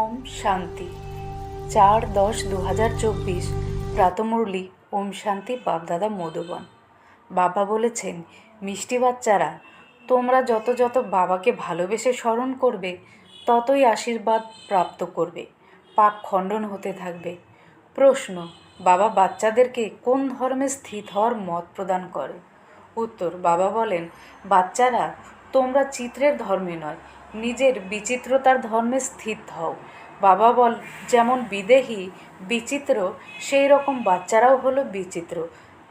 ওম শান্তি। চার দশ দু হাজার চব্বিশ প্রাতমুরলি ওম শান্তি, বাপদাদা মধুবন। বাবা বলেছেন, মিষ্টি বাচ্চারা, তোমরা যত যত বাবাকে ভালোবেসে স্মরণ করবে, ততই আশীর্বাদ প্রাপ্ত করবে, পাপ খণ্ডন হতে থাকবে। প্রশ্ন, বাবা বাচ্চাদেরকে কোন ধর্মে স্থিত হওয়ার মত প্রদান করে? উত্তর, বাবা বলেন, বাচ্চারা, তোমরা চিত্রের ধর্মে নয় নিজের বিচিত্রতার ধর্মে স্থিত হও। বাবা বল, যেমন বিদেহী, বিচিত্র সেই রকম বাচ্চারাও হলো বিচিত্র।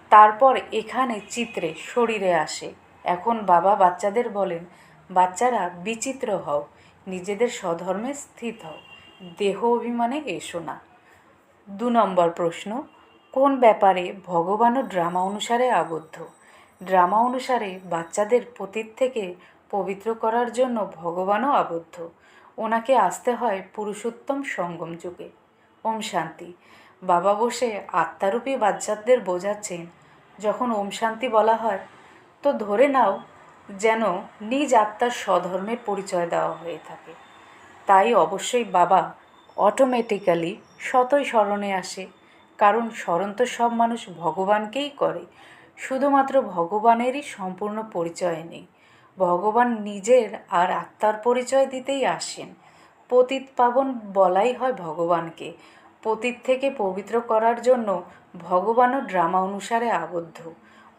তারপর এখানে চিত্রে, শরীরে আসে। এখন বাবা বাচ্চাদের বলেন, বাচ্চারা বিচিত্র হও, নিজেদের স্বধর্মে স্থিত হও। দেহ অভিমানে এসো না। দু নম্বর প্রশ্ন, কোন ব্যাপারে ভগবানও ড্রামা অনুসারে আবদ্ধ? ড্রামা অনুসারে বাচ্চাদের পতীত থেকে পবিত্র করার জন্য ভগবানও আবদ্ধ। ওনাকে আসতে হয় পুরুষোত্তম সঙ্গম যুগে। ওম শান্তি। বাবা বসে আত্মারূপী বাচ্চাদের বোঝাচ্ছেন, যখন ওম শান্তি বলা হয়, তো ধরে নাও যেন নিজ আত্মার স্বধর্মের পরিচয় দেওয়া হয়ে থাকে। তাই অবশ্যই বাবা অটোমেটিক্যালি শতই স্মরণে আসে, কারণ স্মরণ তো সব মানুষ ভগবানকেই করে। শুধুমাত্র ভগবানেরই সম্পূর্ণ পরিচয় নেই। ভগবান নিজের আর আত্মার পরিচয় দিতেই আসেন। পতিত পাবন বলাই হয় ভগবানকে। পতিত থেকে পবিত্র করার জন্য ভগবানও ড্রামা অনুসারে আবদ্ধ।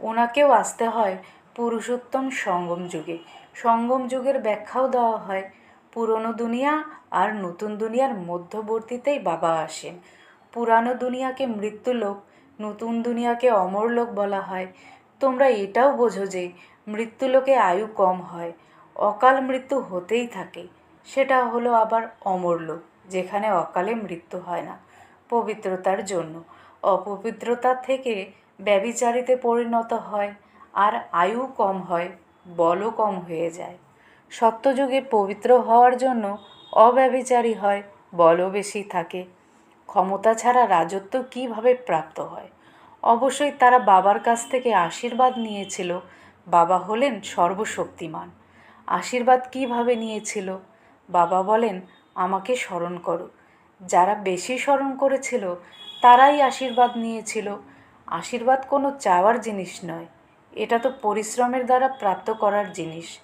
ওনাকেও আসতে হয় পুরুষোত্তম সঙ্গম যুগে। সঙ্গম যুগের ব্যাখ্যাও দেওয়া হয়, পুরনো দুনিয়া আর নতুন দুনিয়ার মধ্যবর্তীতেই বাবা আসেন। পুরানো দুনিয়াকে মৃত্যুলোক, নতুন দুনিয়াকে অমরলোক বলা হয়। তোমরা এটাও বোঝো যে মৃত্যুলোকে আয়ু কম হয়, অকাল মৃত্যু হতেই থাকে। সেটা হলো আবার অমরলোক যেখানে অকালে মৃত্যু হয় না, পবিত্রতার জন্য। অপবিত্রতা থেকে ব্যবিচারিতে পরিণত হয়, আর আয়ু কম হয়, বলও কম হয়ে যায়। সত্যযুগে পবিত্র হওয়ার জন্য অব্যবিচারী হয়, বলও বেশি থাকে। ক্ষমতা ছাড়া রাজত্ব কীভাবে প্রাপ্ত হয়? অবশ্যই তারা বাবার কাছ থেকে আশীর্বাদ নিয়েছিল বাবা হলেন সর্বশক্তিমান। আশীর্বাদ কীভাবে নিয়েছিল? বাবা বলেন, আমাকে স্মরণ করো। যারা বেশি স্মরণ করেছিল, তারাই আশীর্বাদ নিয়েছিল। আশীর্বাদ কোনো চাওয়ার জিনিস নয়। এটা তো পরিশ্রমের দ্বারা প্রাপ্ত করার জিনিস।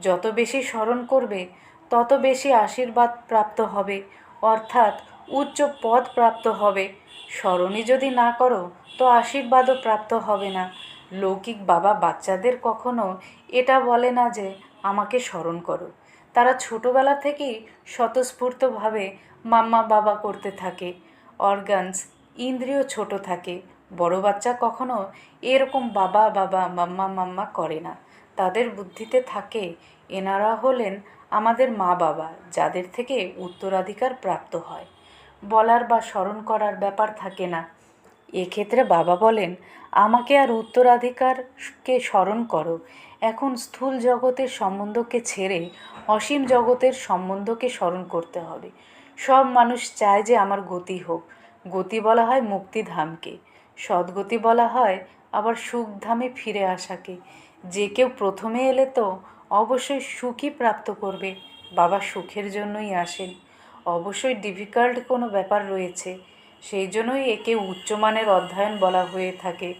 যত বেশি স্মরণ করবে, তত বেশি আশীর্বাদ প্রাপ্ত হবে, অর্থাৎ উচ্চ পদ প্রাপ্ত হবে। স্মরণই যদি না করো, তো আশীর্বাদও প্রাপ্ত হবে না। লৌকিক বাবা বাচ্চাদের কখনো এটা বলে না যে আমাকে স্মরণ করো। তারা ছোটোবেলা থেকেই স্বতঃস্ফূর্তভাবে মাম্মা বাবা করতে থাকে, অর্গানস ইন্দ্রিয় ছোট থাকে। বড় বাচ্চা কখনো এরকম বাবা বাবা মাম্মা মাম্মা করে না। তাদের বুদ্ধিতে থাকে, এনারা হলেন আমাদের মা বাবা, যাদের থেকে উত্তরাধিকার প্রাপ্ত হয়। বলার বা স্মরণ করার ব্যাপার থাকে না। এক্ষেত্রে বাবা বলেন, আমাকে আর উত্তরাধিকারকে স্মরণ করো। এখন স্থূল জগতের সম্বন্ধকে ছেড়ে অসীম জগতের সম্বন্ধকে স্মরণ করতে হবে। সব মানুষ চায় যে আমার গতি হোক। গতি বলা হয় মুক্তিধামকে। সদ্গতি বলা হয় আবার সুখধামে ফিরে আসাকে। যে কেউ প্রথমে এলে তো অবশ্যই সুখই প্রাপ্ত করবে। বাবা সুখের জন্যই আসেন। অবশ্যই ডিফিকাল্ট কোনো ব্যাপার রয়েছে। সেই জন্যই একে উচ্চমানের অধ্যয়ন বলা হয়ে থাকে।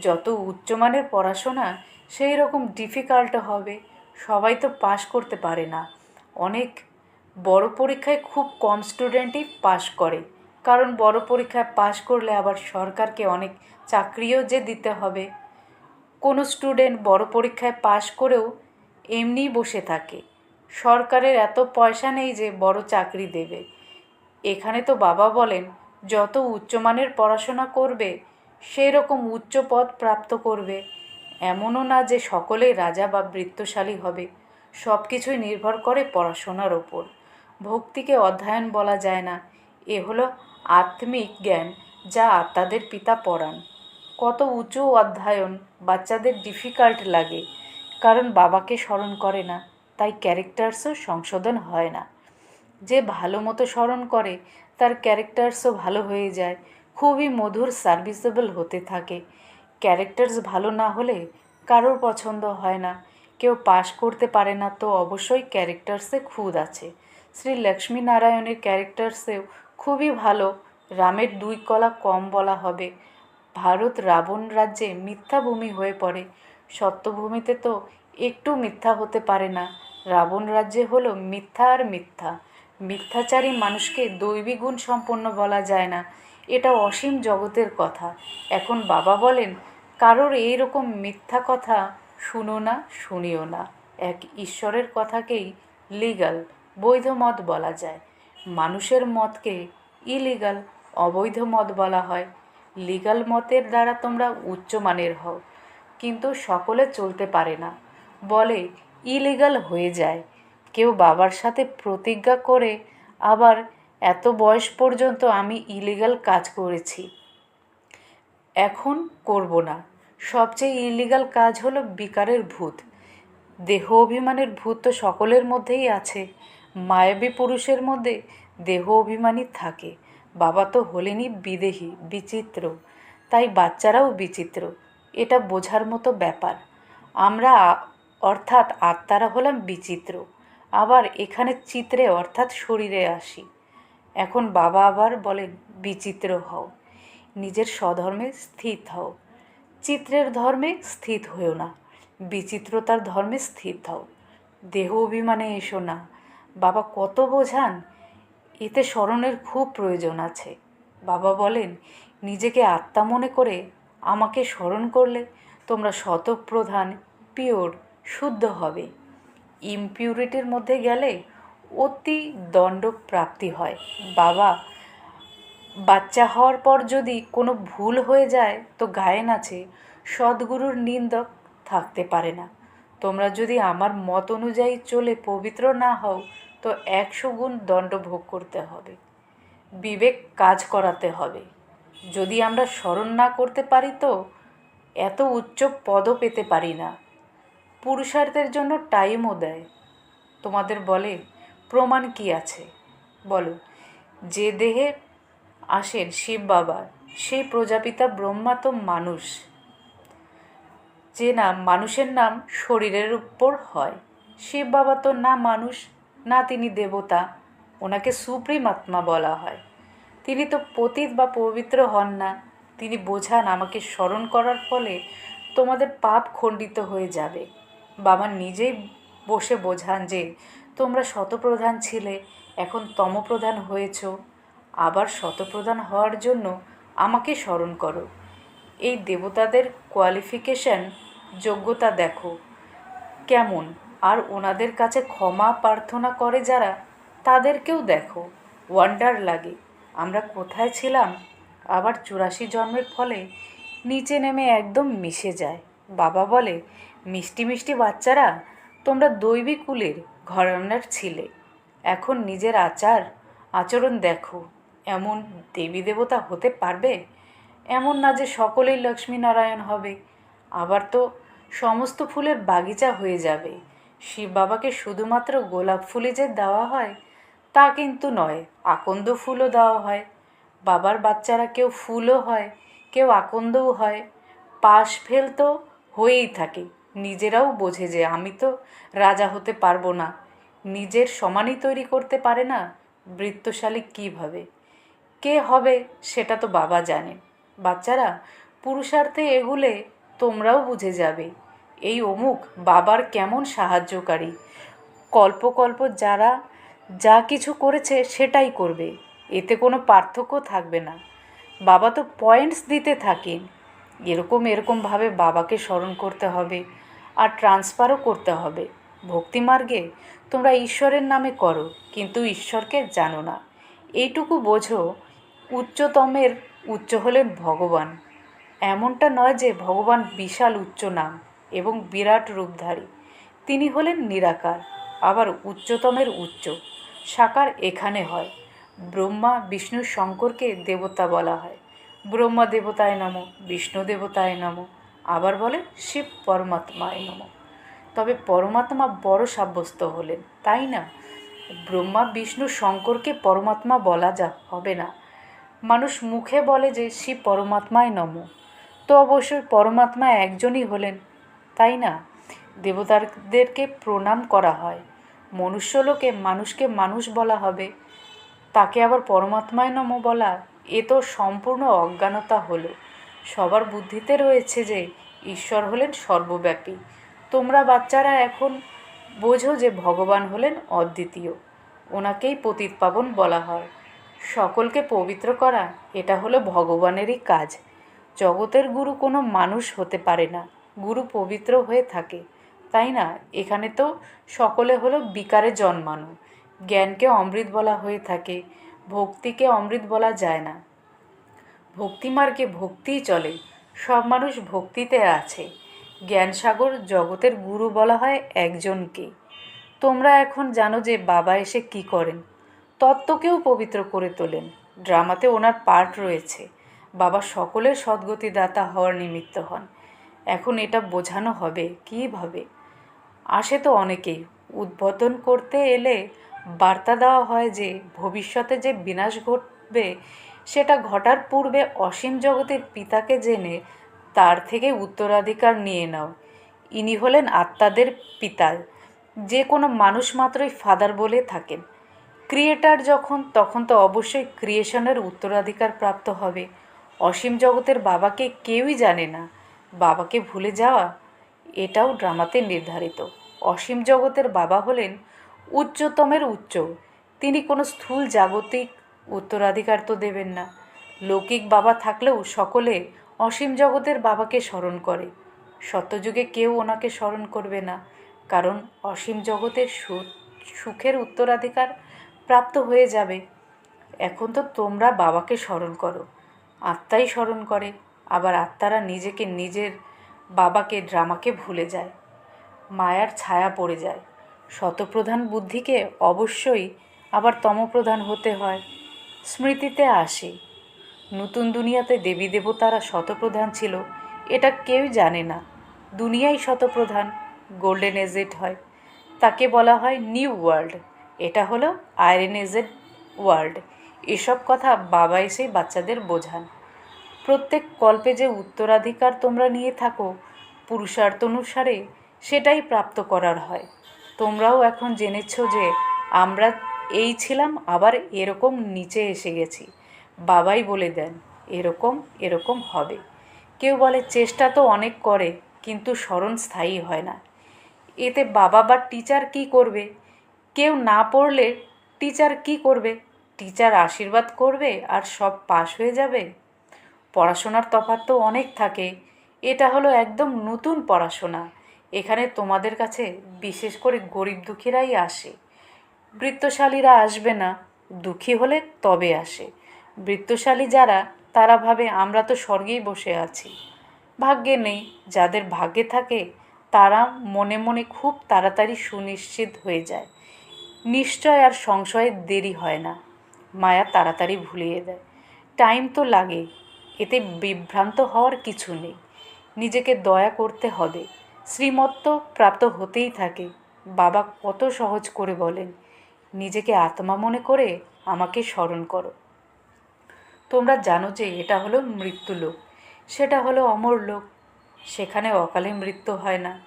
যত উচ্চমানের পড়াশোনা, সেই রকম ডিফিকাল্ট হবে। সবাই তো পাশ করতে পারে না। অনেক বড় পরীক্ষায় খুব কম স্টুডেন্টই পাশ করে। কারণ বড় পরীক্ষায় পাশ করলে আবার সরকারকে অনেক চাকরিও যে দিতে হবে। কোনো স্টুডেন্ট বড় পরীক্ষায় পাশ করেও এমনিই বসে থাকে। সরকারের এত পয়সা নেই যে বড় চাকরি দেবে। এখানে তো বাবা বলেন যত উচ্চমানের পড়াশোনা করবে সেই রকম উচ্চ পদ প্রাপ্ত করবে। এমনও না যে সকলেই রাজা বা বৃত্তশালী হবে। সব কিছুই নির্ভর করে পড়াশোনার ওপর। ভক্তিকে অধ্যয়ন বলা যায় না। এ হলো আত্মিক জ্ঞান, যা আত্মাদের পিতা পড়ান। কত উঁচু অধ্যয়ন বাচ্চাদের ডিফিকাল্ট লাগে, কারণ বাবাকে স্মরণ করে না, তাই ক্যারেক্টার্সও সংশোধন হয় না। যে ভালো মতো স্মরণ করে তার ক্যারেক্টার্সও ভালো হয়ে যায়, খুবই মধুর সার্ভিসেবল হতে থাকে। ক্যারেক্টার্স ভালো না হলে কারোর পছন্দ হয় না। কেউ পাশ করতে পারে না তো অবশ্যই ক্যারেক্টার্সে খুদ আছে। শ্রী লক্ষ্মী নারায়ণের ক্যারেক্টার্সেও খুবই ভালো, রামের দুই কলা কম বলা হবে। ভারত রাবণ রাজ্যে মিথ্যাভূমি হয়ে পড়ে। সত্যভূমিতে তো একটু মিথ্যা হতে পারে না। রাবণ রাজ্যে হলো মিথ্যা আর মিথ্যা। মিথ্যাচারী মানুষকে দৈবী গুণ সম্পন্ন বলা যায় না। এটা অসীম জগতের কথা। এখন বাবা বলেন, কারোর এই রকম মিথ্যা কথা শুনো না, শুনিও না। এক ঈশ্বরের কথাকেই লিগাল বৈধ মত বলা যায়। মানুষের মতকে ইলিগাল অবৈধ মত বলা হয়। লিগাল মতের দ্বারা তোমরা উচ্চমানের হও। কিন্তু সকলে চলতে পারে না। বলে ইলিগাল হয়ে যায়। কেউ বাবার সাথে প্রতিজ্ঞা করে আবার এত বয়স পর্যন্ত আমি ইলিগাল কাজ করেছি। এখন করব না। সবচেয়ে ইলিগাল কাজ হলো বিকারের ভূত। দেহ অভিমানের ভূত তো সকলের মধ্যেই আছে। মায়াবী পুরুষের মধ্যে দেহ অভিমানী থাকে। বাবা তো হলেনই বিদেহী, বিচিত্র। তাই বাচ্চারাও বিচিত্র। এটা বোঝার মতো ব্যাপার। আমরা অর্থাৎ আত্মারা হলাম বিচিত্র। আবার এখানে চিত্রে, অর্থাৎ শরীরে আসি। এখন বাবা আবার বলেন বিচিত্র হও। নিজের স্বধর্মে স্থিত হও। চিত্রের ধর্মে স্থিত হও না। বিচিত্রতার ধর্মে স্থিত হও। দেহ অভিমানে এসো না। বাবা কত বোঝান? এতে স্মরণের খুব প্রয়োজন আছে। বাবা বলেন, নিজেকে আত্মা মনে করে আমাকে স্মরণ করলে তোমরা শতপ্রধান, পিওর, শুদ্ধ হবে। ইমপিউরিটির মধ্যে গেলে অতি দণ্ড প্রাপ্তি হয়। বাবা, বাচ্চা হওয়ার পর যদি কোনো ভুল হয়ে যায় তো গায়েন আছে, সদ্গুরুর নিন্দক থাকতে পারে না। তোমরা যদি আমার মত অনুযায়ী চলে পবিত্র না হও, তো একশো গুণ দণ্ড ভোগ করতে হবে। বিবেক কাজ করাতে হবে। যদি আমরা স্মরণ না করতে পারি তো, এত উচ্চ পদও পেতে পারি না। পুরুষার্থের জন্য টাইমও দেয়। তোমাদের বলে, প্রমাণ কি আছে? বলো, যে দেহে আসেন শিব বাবা, সেই প্রজাপিতা ব্রহ্মা তো মানুষ। যে নাম মানুষের নাম শরীরের উপর হয়। শিব বাবা তো না মানুষ, না তিনি দেবতা, ওনাকে সুপ্রিম আত্মা বলা হয়। তিনি তো পতিত বা পবিত্র হন না। তিনি বোঝান আমাকে স্মরণ করার ফলে তোমাদের পাপ খণ্ডিত হয়ে যাবে। বাবা নিজেই বসে বোঝান যে তোমরা শতপ্রধান ছিলে, এখন তমপ্রধান হয়েছ। আবার শতপ্রধান হওয়ার জন্য আমাকে স্মরণ করো। এই দেবতাদের কোয়ালিফিকেশন যোগ্যতা দেখো। কেমন? আর ওনাদের কাছে ক্ষমা প্রার্থনা করে যারা, তাদেরকেও দেখো। ওয়ান্ডার লাগে। আমরা কোথায় ছিলাম? আবার চুরাশি জন্মের ফলে নিচে নেমে একদম মিশে যায়। বাবা বলে মিষ্টি মিষ্টি বাচ্চারা, তোমরা দৈবী কুলের ঘরানার ছিলে। এখন নিজের আচার, আচরণ দেখো, এমন দেবী দেবতা হতে পারবে? এমন না যে সকলেই লক্ষ্মীনারায়ণ হবে। আবার তো সমস্ত ফুলের বাগিচা হয়ে যাবে। শিব বাবাকে শুধুমাত্র গোলাপ ফুলে যে দেওয়া হয়, তা কিন্তু নয়, আকন্দ ফুলও দেওয়া হয়। বাবার বাচ্চারা কেউ ফুলও হয়, কেউ আকন্দও হয়। পাশ ফেল তো হয়েই থাকে। নিজেরাও বোঝে যে আমি তো রাজা হতে পারব না। নিজের সমানই তৈরি করতে পারে না বৃত্তশালী কীভাবে? কে হবে সেটা তো বাবা জানে। বাচ্চারা, পুরুষার্থে এগুলে তোমরাও বুঝে যাবে। এই অমুক বাবার কেমন সাহায্যকারী। কল্প কল্প যারা যা কিছু করেছে সেটাই করবে, এতে কোনো পার্থক্য থাকবে না। বাবা তো পয়েন্টস দিতে থাকেন এরকম এরকমভাবে বাবাকে স্মরণ করতে হবে। আর ট্রান্সফারও করতে হবে। ভক্তিমার্গে তোমরা ঈশ্বরের নামে করো, কিন্তু ঈশ্বরকে জানো না। এইটুকু বোঝো, উচ্চতমের উচ্চ হলেন ভগবান। এমনটা নয় যে ভগবান বিশাল উচ্চ নাম এবং বিরাট রূপধারী। তিনি হলেন নিরাকার, আবার উচ্চতমের উচ্চ। সাকার এখানে হয়। ব্রহ্মা, বিষ্ণু, শঙ্করকে দেবতা বলা হয়। ব্রহ্মা দেবতায় নম, বিষ্ণু দেবতায় নম। আবার বলে শিব পরমাত্মায় নম। তবে পরমাত্মা বড় সাব্যস্ত হলেন, তাই না? ব্রহ্মা, বিষ্ণু, শঙ্করকে পরমাত্মা বলা যা, হবে না। মানুষ মুখে বলে যে, শিব পরমাত্মায় নম। তো অবশ্যই পরমাত্মা একজনই হলেন, তাই না? দেবতাদেরকে প্রণাম করা হয়। মনুষ্যলোকে মানুষকে মানুষ বলা হবে। তাকে আবার পরমাত্মায় নম বলা, এ তো সম্পূর্ণ অজ্ঞানতা হলো। সবার বুদ্ধিতে রয়েছে যে ঈশ্বর হলেন সর্বব্যাপী। তোমরা বাচ্চারা এখন বোঝো যে ভগবান হলেন অদ্বিতীয়। ওনাকেই পতিত পাবন বলা হয়। সকলকে পবিত্র করা, এটা হলো ভগবানেরই কাজ। জগতের গুরু কোনো মানুষ হতে পারে না, গুরু পবিত্র হয়ে থাকে। তাই না? এখানে তো সকলে হলো বিকারে জন্মানো। জ্ঞানকে অমৃত বলা হয়ে থাকে, ভক্তিকে অমৃত বলা যায় না। ভক্তিমার্গে ভক্তিই চলে, সব মানুষ ভক্তিতে আছে। জ্ঞানসাগর জগতের গুরু বলা হয় একজনকে। তোমরা এখন জানো যে বাবা এসে কি করেন। তত্ত্বকেও পবিত্র করে তোলেন। ড্রামাতে ওনার পার্ট রয়েছে। বাবা সকলের সদ্গতিদাতা হওয়ার নিমিত্ত হন। এখন এটা বোঝানো হবে কীভাবে আসে তো অনেকেই। উদ্বোধন করতে এলে বার্তা দেওয়া হয় যে ভবিষ্যতে যে বিনাশ ঘটবে সেটা ঘটার পূর্বে অসীম জগতের পিতাকে জেনে তার থেকে উত্তরাধিকার নিয়ে নাও। ইনি হলেন আত্মাদের পিতা। যে কোনো মানুষ মাত্রই ফাদার বলে থাকেন ক্রিয়েটার যখন, তখন তো অবশ্যই ক্রিয়েশনের উত্তরাধিকার প্রাপ্ত হবে। অসীম জগতের বাবাকে কেউই জানে না। বাবাকে ভুলে যাওয়া, এটাও ড্রামাতে নির্ধারিত। অসীম জগতের বাবা হলেন উচ্চতমের উচ্চ। তিনি কোনো স্থূল জাগতিক উত্তরাধিকার তো দেবেন না। লৌকিক বাবা থাকলেও সকলে অসীম জগতের বাবাকে স্মরণ করে। সত্যযুগে কেউ ওনাকে স্মরণ করবে না, কারণ অসীম জগতের সুখের উত্তরাধিকার প্রাপ্ত হয়ে যাবে। এখন তো তোমরা বাবাকে স্মরণ করো, আত্মাই স্মরণ করে, আবার আত্মারা নিজেকে নিজের বাবাকে, ড্রামাকে ভুলে যায়, মায়ার ছায়া পড়ে যায়। শতপ্রধান বুদ্ধিকে অবশ্যই আবার তমপ্রধান হতে হয়। স্মৃতিতে আসে। নতুন দুনিয়াতে দেবী দেবতারা শতপ্রধান ছিল, এটা কেউ জানে না। দুনিয়াই শতপ্রধান গোল্ডেন এজেড হয়। তাকে বলা হয় নিউ ওয়ার্ল্ড এটা হলো আয়রন এজেড ওয়ার্ল্ড এসব কথা বাবা এসেই বাচ্চাদের বোঝান। প্রত্যেক কল্পে যে উত্তরাধিকার তোমরা নিয়ে থাকো, পুরুষার্থ অনুসারে সেটাই প্রাপ্ত করার হয়। তোমরাও এখন জেনেছ যে আমরা এই ছিলাম, আবার এরকম নিচে এসে গেছি। বাবাই বলে দেন, এরকম এরকম হবে। কেউ বলে, চেষ্টা তো অনেক করে, কিন্তু স্মরণ স্থায়ী হয় না। এতে বাবা বা টিচার কি করবে? কেউ না পড়লে টিচার কি করবে? টিচার আশীর্বাদ করবে আর সব পাশ হয়ে যাবে? পড়াশোনার তফাৎ তো অনেক থাকে। এটা হলো একদম নতুন পড়াশোনা। এখানে তোমাদের কাছে বিশেষ করে গরিব দুঃখীরাই আসে। বৃত্তশালীরা আসবে না, দুঃখী হলে তবে আসে। বৃত্তশালী যারা, তারা ভাবে, আমরা তো স্বর্গেই বসে আছি। ভাগ্যে নেই, যাদের ভাগ্যে থাকে, তারা মনে মনে খুব তাড়াতাড়ি সুনিশ্চিত হয়ে যায়। নিশ্চয় আর সংশয়ের দেরি হয় না। মায়া তাড়াতাড়ি ভুলিয়ে দেয়। টাইম তো লাগে, এতে বিভ্রান্ত হওয়ার কিছু নেই। নিজেকে দয়া করতে হবে। শ্রীমত্ত প্রাপ্ত হতেই থাকে। বাবা কত সহজ করে বলেন নিজেকে আত্মা মনে করে আমাকে স্মরণ করো। তোমরা জানো যে এটা হলো মৃত্যুলোক সেটা হলো অমর লোক। সেখানে অকালে মৃত্যু হয় না।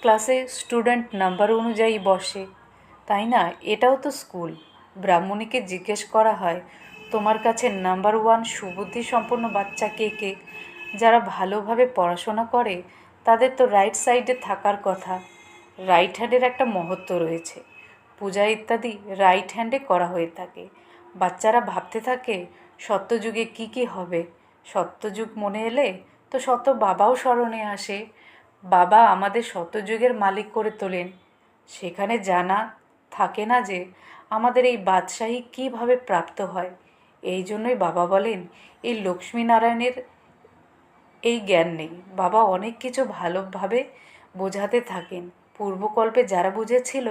ক্লাসে স্টুডেন্ট নাম্বার অনুযায়ী বসে। তাই না? এটাও তো স্কুল। ব্রাহ্মণীকে জিজ্ঞেস করা হয়, তোমার কাছে নাম্বার ওয়ান সুবুদ্ধি সম্পন্ন বাচ্চা কে কে? যারা ভালোভাবে পড়াশোনা করে, তাদের তো রাইট সাইডে থাকার কথা। রাইট হ্যান্ডের একটা মহত্ব রয়েছে। পূজা ইত্যাদি রাইট হ্যান্ডে করা হয়ে থাকে। বাচ্চারা ভাবতে থাকে, সত্যযুগে কি কি হবে? সত্যযুগ মনে এলে তো সত্য বাবাও স্মরণে আসে। বাবা আমাদের সত্যযুগের মালিক করে তোলেন। সেখানে জানা থাকে না যে আমাদের এই বাদশাহী কীভাবে প্রাপ্ত হয়। এই জন্যই বাবা বলেন, এই লক্ষ্মীনারায়ণের এই জ্ঞান নেই। বাবা অনেক কিছু ভালোভাবে বোঝাতে থাকেন। পূর্বকল্পে যারা বুঝেছিল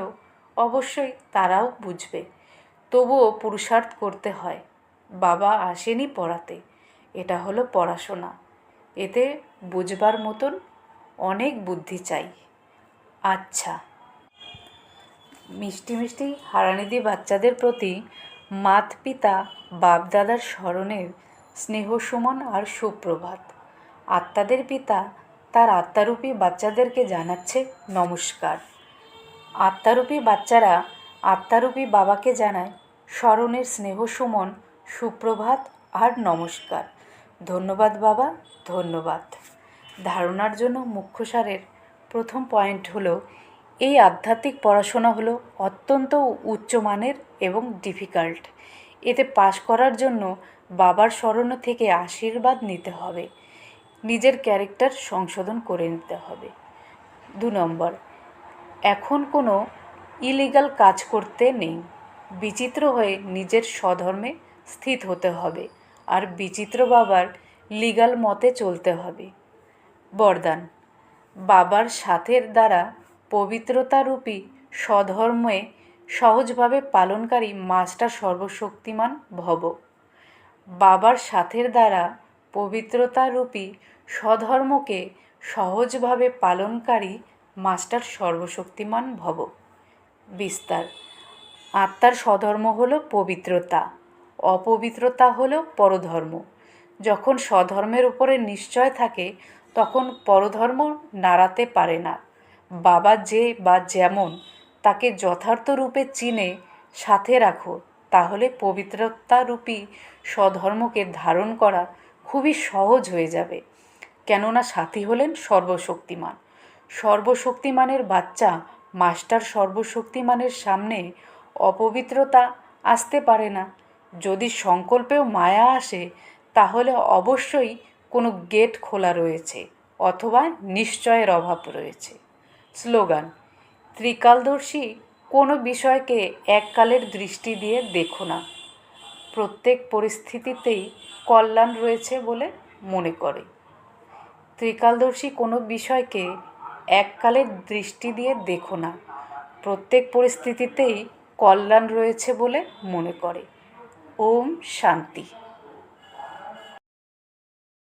অবশ্যই তারাও বুঝবে। তবুও পুরুষার্থ করতে হয়। বাবা আসেনি পড়াতে। এটা হলো পড়াশোনা। এতে বুঝবার মতন অনেক বুদ্ধি চাই। আচ্ছা। মিষ্টি মিষ্টি হারানিদি বাচ্চাদের প্রতি মাত পিতা বাপদাদার স্মরণের স্নেহ সুমন আর সুপ্রভাত। আত্মাদের পিতা, তার আত্মারূপী বাচ্চাদেরকে জানাচ্ছে নমস্কার। আত্মারূপী বাচ্চারা আত্মারূপী বাবাকে জানায়, স্মরণের স্নেহ সুমন, সুপ্রভাত আর নমস্কার। ধন্যবাদ বাবা, ধন্যবাদ। ধারণার জন্য মুখ্য সারের প্রথম পয়েন্ট হলো, এই আধ্যাত্মিক পড়াশোনা হলো অত্যন্ত উচ্চমানের এবং ডিফিকাল্ট এতে পাশ করার জন্য বাবার স্মরণ থেকে আশীর্বাদ নিতে হবে। নিজের ক্যারেক্টার সংশোধন করে নিতে হবে। দু নম্বর এখন কোনো ইলিগাল কাজ করতে নেই। বিচিত্র হয়ে নিজের স্বধর্মে স্থিত হতে হবে আর বিচিত্র বাবার লিগাল মতে চলতে হবে। বরদান, বাবার সাথের দ্বারা পবিত্রতারূপী স্বধর্মে সহজভাবে পালনকারী মাস্টার সর্বশক্তিমান ভব। বাবার সাথের দ্বারা পবিত্রতারূপী স্বধর্মকে সহজভাবে পালনকারী মাস্টার সর্বশক্তিমান ভব। বিস্তার। আত্মার স্বধর্ম হলো পবিত্রতা, অপবিত্রতা হলো পরধর্ম। যখন স্বধর্মের উপরে নিশ্চয় থাকে, তখন পরধর্ম নাড়াতে পারে না। বাবা যে বা যেমন তাকে যথার্থ রূপে চিনে সাথে রাখো, তাহলে পবিত্রতারূপী স্বধর্মকে ধারণ করা খুবই সহজ হয়ে যাবে। কেননা সাথী হলেন সর্বশক্তিমান। সর্বশক্তিমানের বাচ্চা, মাস্টার সর্বশক্তিমানের সামনে অপবিত্রতা আসতে পারে না। যদি সংকল্পেও মায়া আসে, তাহলে অবশ্যই কোনো গেট খোলা রয়েছে অথবা নিশ্চয়ের অভাব রয়েছে। স্লোগান, ত্রিকালদর্শী কোনো বিষয়কে এককালের দৃষ্টি দিয়ে দেখো না। প্রত্যেক পরিস্থিতিতেই কল্যাণ রয়েছে বলে মনে করে। ত্রিকালদর্শী কোনো বিষয়কে এককালের দৃষ্টি দিয়ে দেখো না। প্রত্যেক পরিস্থিতিতেই কল্যাণ রয়েছে বলে মনে করে। ওম শান্তি।